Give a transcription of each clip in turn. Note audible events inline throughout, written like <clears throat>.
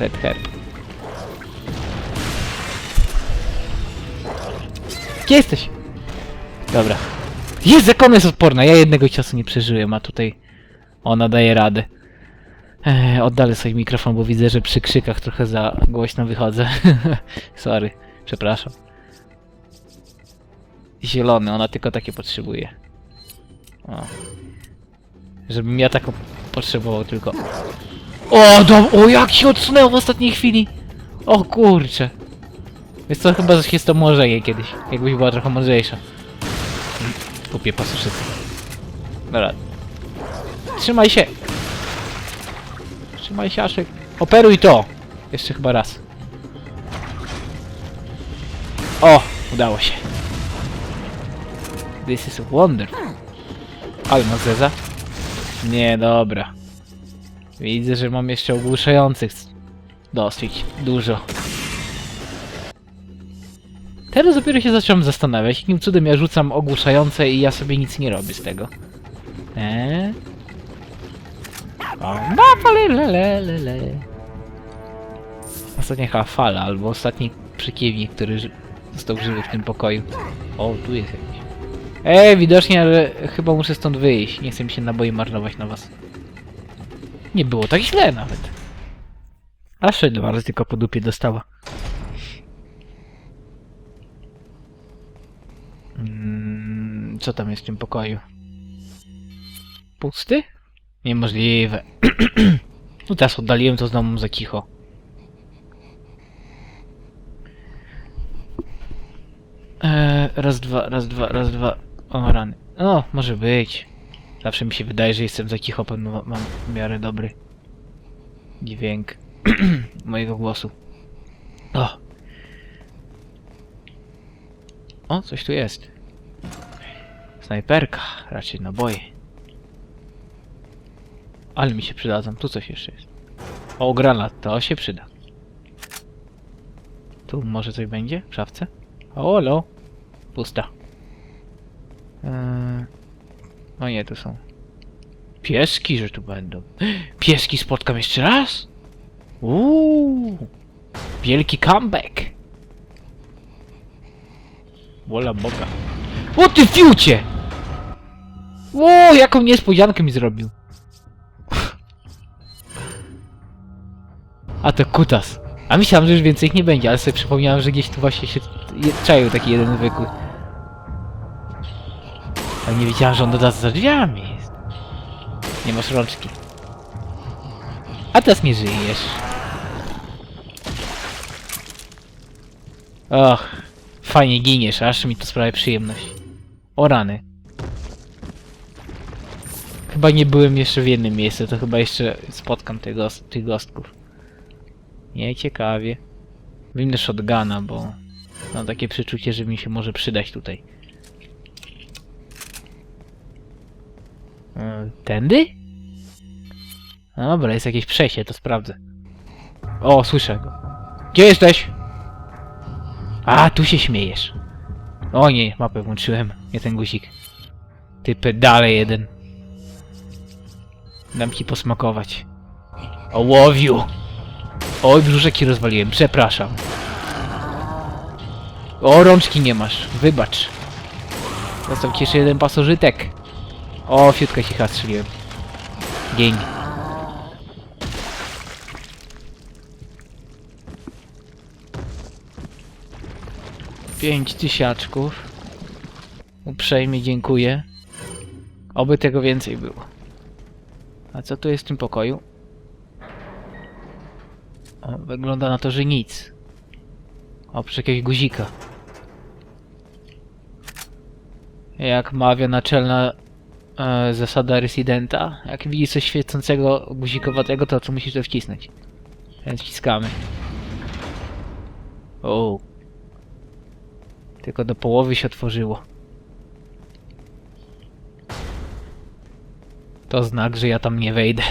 Red Herb. Gdzie jesteś? Dobra. Jest, jak ona jest odporna. Ja jednego ciosu nie przeżyłem, a tutaj ona daje radę. Eee, oddalę sobie mikrofon, bo widzę, że przy krzykach trochę za głośno wychodzę. <laughs> Sorry, przepraszam. Zielony, ona tylko takie potrzebuje. O. Żebym ja taką potrzebował tylko. O, do, o jak się odsunęło w ostatniej chwili! O kurcze. Więc to chyba z to mążeje kiedyś, jakbyś była trochę mądrzejsza. Kupię pasuszycę. Dobra. Trzymaj się! Trzymaj się, Aszek. Operuj to! Jeszcze chyba raz. O! Udało się. This is wonderful. Ale ma zeza? Nie, dobra. Widzę, że mam jeszcze ogłuszających dosyć dużo. Teraz dopiero się zacząłem zastanawiać, jakim cudem ja rzucam ogłuszające i ja sobie nic nie robię z tego. Eee? Ostatnia chyba fala, albo ostatni przeciwnik, który został żywy w tym pokoju. O, tu jest jakiś. Ej, widocznie, ale chyba muszę stąd wyjść. Nie chcę mi się naboi marnować na was. Nie było tak źle nawet. Aż dwa razy tylko po dupie dostała. Mm, co tam jest w tym pokoju? Pusty? Niemożliwe. <clears throat> no teraz oddaliłem to znowu za cicho. Eee, raz, dwa, raz, dwa, raz, dwa. O, rany. O, może być. Zawsze mi się wydaje, że jestem za cicho, pewno ma- mam w miarę dobry dźwięk <clears throat> mojego głosu. O! O, coś tu jest. Snajperka, raczej naboje. Ale mi się przydadzą, tu coś jeszcze jest. O, granat, to się przyda. Tu może coś będzie w szafce? O, olo. Pusta. Eee... O nie, tu są. Pieski, że tu będą. Pieski spotkam jeszcze raz? Uuu. Wielki comeback. Wola Boga. O ty fiucie! Ło, jaką niespodziankę mi zrobił. A to kutas. A myślałem, że już więcej ich nie będzie, ale sobie przypomniałem, że gdzieś tu właśnie się czaił taki jeden zwykły. Ale nie wiedziałem, że on doda za drzwiami jest. Nie masz rączki. A teraz nie żyjesz. Och, fajnie giniesz, aż mi to sprawia przyjemność. O rany. Chyba nie byłem jeszcze w jednym miejscu, to chyba jeszcze spotkam tych, gos- tych gostków. Nie ciekawie. Wyjmę shotguna, bo mam takie przeczucie, że mi się może przydać tutaj. Tędy? No dobra, jest jakieś przejście, to sprawdzę. O, słyszę go. Gdzie jesteś? A, tu się śmiejesz. O nie, mapę włączyłem. Nie ten guzik. Ty pedale jeden. Dam ci posmakować. Ołowiu! Oj, brzuszeki rozwaliłem, przepraszam. O, rączki nie masz, wybacz. Został ci jeszcze jeden pasożytek. O, fiutka cicha strzeliłem. Gień. Pięć tysiaczków. Uprzejmie dziękuję. Oby tego więcej było. A co tu jest w tym pokoju? O, wygląda na to, że nic. Oprócz jakiegoś guzika. Jak mawia naczelna e, zasada rezydenta, jak widzi coś świecącego guzikowatego, to co musisz to wcisnąć. Więc wciskamy. O. Tylko do połowy się otworzyło. To znak, że ja tam nie wejdę.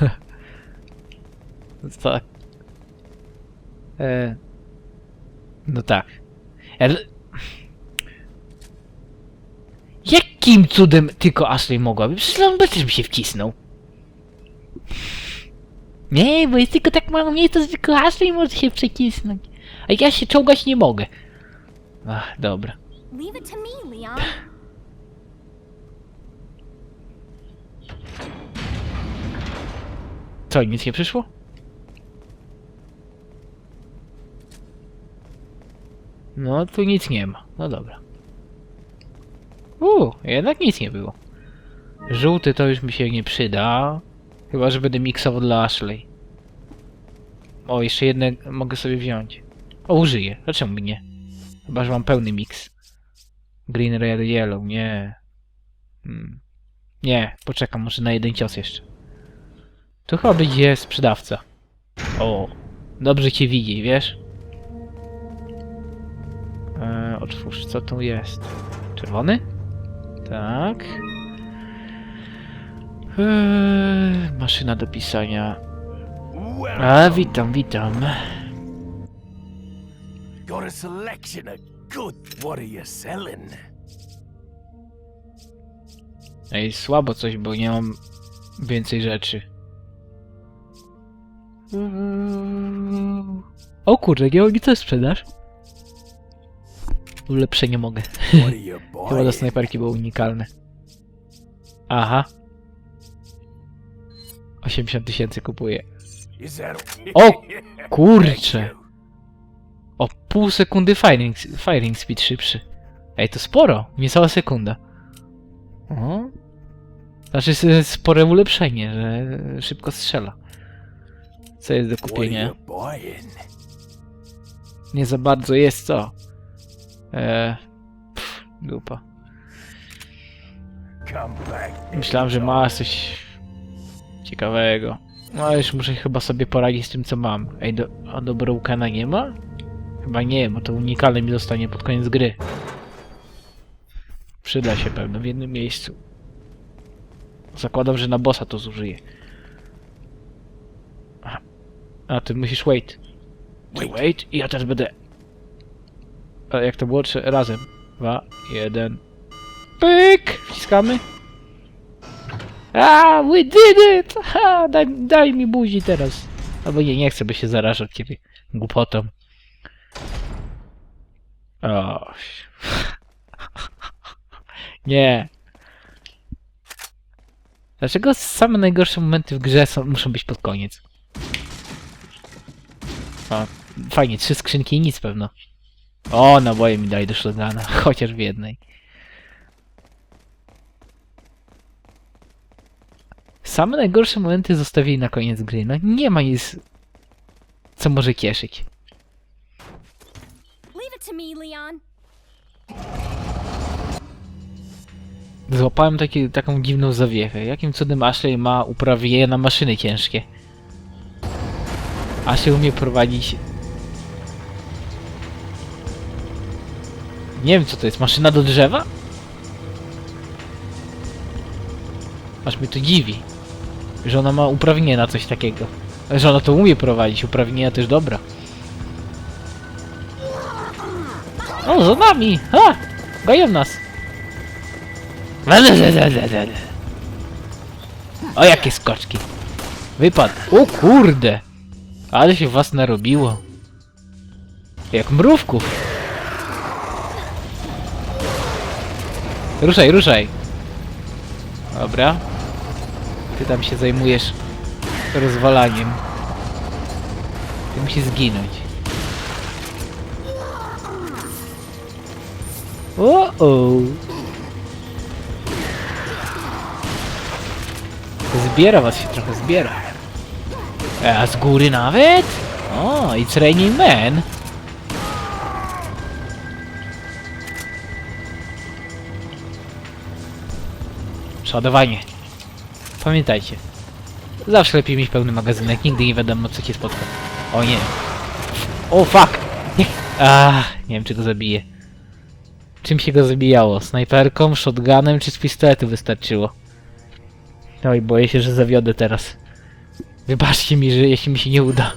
<laughs> tak. E, no tak. El... Jakim cudem tylko Ashley mogłaby? Przecież on też się wcisnął. Nie, bo jest tylko tak mało miejsca, że tylko Ashley może się przecisnąć. A ja się czołgać nie mogę. Ach, dobra. Leave it to me, Leon. Co, nic nie przyszło? No, tu nic nie ma. No dobra. Uuu, jednak nic nie było. Żółty to już mi się nie przyda. Chyba, że będę miksował dla Ashley. O, jeszcze jedne mogę sobie wziąć. O, użyję. Dlaczego mi nie? Chyba, że mam pełny miks. Green, red, yellow. Nie. Hmm. Nie, poczekam może na jeden cios jeszcze. Tu chyba będzie sprzedawca. O, dobrze cię widzi, wiesz? E, otwórz, co tu jest? Czerwony? Tak. Eee, maszyna do pisania. A, witam, witam. Got a selection of good. What are you selling? Ej, słabo coś, bo nie mam więcej rzeczy. O kurde, nie mogę co sprzedaż? Ulepszenie mogę. What are you Chyba do snajperki było unikalne. Aha. 80 tysięcy kupuję. O, <laughs> kurcze. O pół sekundy firing, firing speed szybszy. Ej, to sporo. Niecała sekunda. O. Znaczy spore ulepszenie, że szybko strzela. Co jest do kupienia? Nie za bardzo jest co. Eee, pff, back. Myślałem, że ma coś ciekawego. No ale już muszę chyba sobie poradzić z tym, co mam. Ej, do, a do Brokena nie ma? Chyba nie, bo to unikalne mi zostanie pod koniec gry. Przyda się pewno w jednym miejscu. Zakładam, że na bossa to zużyję. A, a ty musisz wait. Ty wait i ja też będę. A jak to było? Trzy, razem. Dwa, jeden. Pyk! Wciskamy. A, we did it! Ha, daj, daj mi buzi teraz. Albo nie, nie chcę, by się zarażał ciebie głupotą. O. <laughs> Nie. Dlaczego same najgorsze momenty w grze są, muszą być pod koniec? O, fajnie, trzy skrzynki i nic pewno. O, naboje mi daj do shotguna, <laughs> chociaż w jednej. Same najgorsze momenty zostawili na koniec gry. No nie ma nic, co może cieszyć. Złapałem taki, taką dziwną zawiechę. Jakim cudem Ashley ma uprawnienie na maszyny ciężkie? Ashley umie prowadzić... Nie wiem co to jest, maszyna do drzewa? Aż mnie to dziwi. Że ona ma uprawnienie na coś takiego. Że ona to umie prowadzić, uprawnienia też dobra. O, za nami! Ha! Gają nas! O, jakie skoczki. Wypadł. O kurde. Ale się was narobiło. Jak mrówków. Ruszaj, ruszaj. Dobra. Ty tam się zajmujesz rozwalaniem. Ty musi zginąć. O, o. Zbiera was się trochę, zbiera. E, A z góry nawet? O, it's raining man. Przeładowanie. Pamiętajcie. Zawsze lepiej mieć pełny magazynek, nigdy nie wiadomo co cię spotka. O nie. O fuck! Nie. Ach, nie wiem czy go zabiję. Czym się go zabijało? Snajperką, shotgunem czy z pistoletu wystarczyło? Oj, boję się, że zawiodę teraz. Wybaczcie mi, że jeśli mi się nie uda.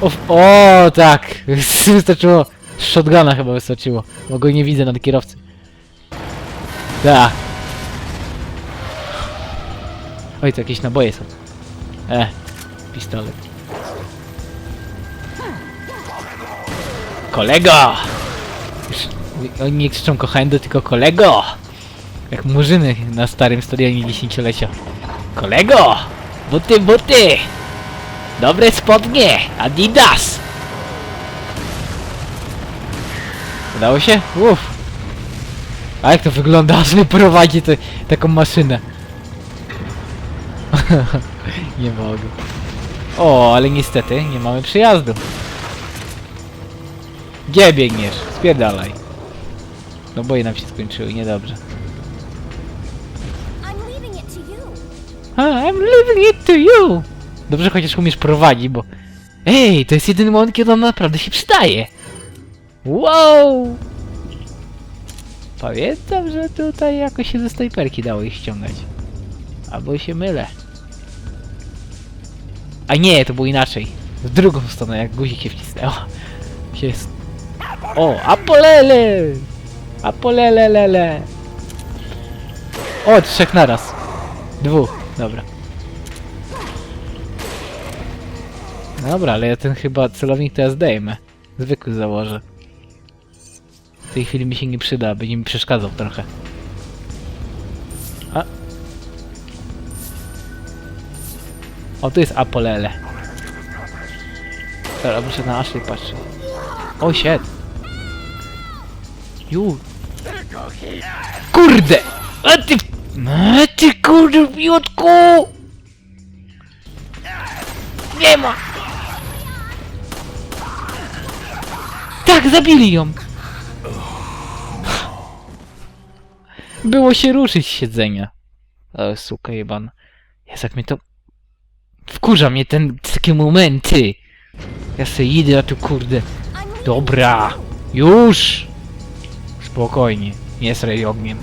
O, o tak! <laughs> Wystarczyło. Shotguna chyba wystarczyło. Bo go nie widzę na kierowcy. Tak. Oj, to jakieś naboje są. E, pistolet. Kolego! Oni nie krzyczą kochando, tylko kolego! Jak murzyny na starym stadionie dziesięciolecia. Kolego! Buty, buty! Dobre spodnie! Adidas! Udało się? Uff! A jak to wygląda, <laughs> aż mnie prowadzi te, taką maszynę? <laughs> nie mogę. O, ale niestety nie mamy przyjazdu. Gdzie biegniesz? Spierdalaj. No boje nam się skończyły, niedobrze. A, I'm leaving it to you! Dobrze chociaż umiesz prowadzić, bo... Ej, to jest jedyny moment, kiedy on naprawdę się przydaje! Wow! Pamiętam, że tutaj jakoś się ze snajperki dało ich ściągać. Albo się mylę. A nie, to było inaczej. W drugą stronę, jak guzik się wcisnęło. O, Apolele! Apolelelele! O, trzech naraz. Dwóch, dobra. Dobra, ale ja ten chyba celownik teraz zdejmę. Zwykły założę. W tej chwili mi się nie przyda, będzie mi przeszkadzał trochę. A. O, tu jest Apolele. Dobra, muszę na Ashley patrzeć. O, shit. Ju. Kurde! A ty... A ty kurde, piłotku! Nie ma! Tak, zabili ją! Było się ruszyć z siedzenia. O, suka jeban. Jest jak mnie to... Wkurza mnie ten... takie momenty. Ja se idę, a tu kurde... Dobra! Już! Spokojnie. Nie srej ogniem.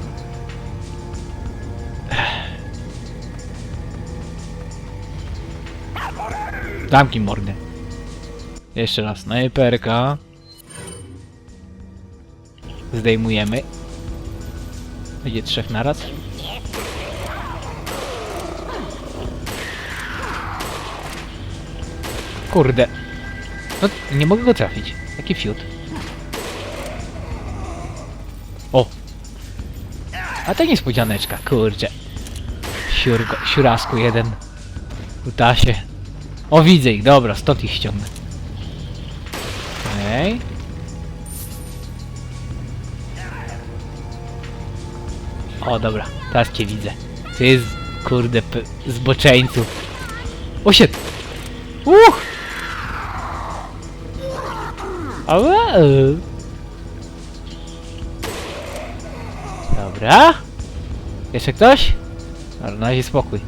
Damki mordę. Jeszcze raz, snajperka. Zdejmujemy. Będzie trzech naraz. Kurde. No, nie mogę go trafić. Jaki fiut. O! A to niespodzianeczka, kurczę. Siurgo, siurasku jeden. Kutasie. O, widzę ich, dobra, stąd ich ściągnę. Okej. O, dobra, teraz cię widzę. Ty jest, kurde, zboczeńców. O, się! Uch! Ała! Dobra. Jeszcze ktoś? Dobra, na razie spokój.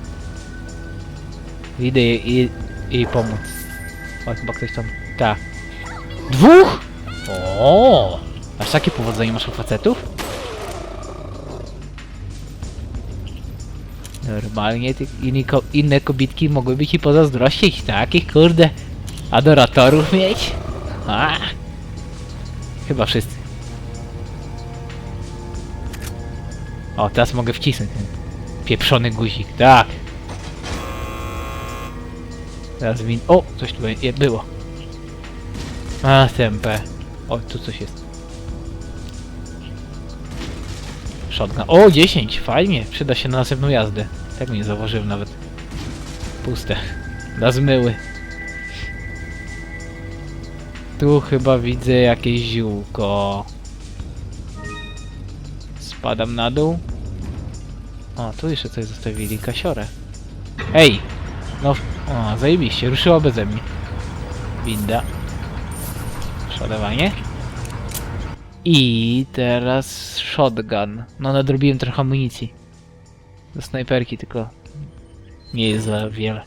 Idę jej, jej pomóc. O, chyba ktoś tam... Tak. Dwóch? O, Aż takie powodzenie masz u facetów? Normalnie inni, ko, inne kobitki mogłyby ci pozazdrościć takich, kurde, adoratorów mieć. A, chyba wszyscy. O, teraz mogę wcisnąć ten pieprzony guzik, tak. Teraz win... O, coś tu było. A, TMP. O, tu coś jest. Shotgun. O, 10, fajnie. Przyda się na następną jazdę. Tak nie zauważyłem nawet. Puste. Na zmyły. Tu chyba widzę jakieś ziółko. Spadam na dół. O, tu jeszcze coś zostawili. Kasiorę. Ej! No, o, zajebiście. Ruszyła beze mnie. Winda. Przodowanie. I teraz shotgun. No nadrobiłem trochę amunicji. Do snajperki tylko nie jest za wiele.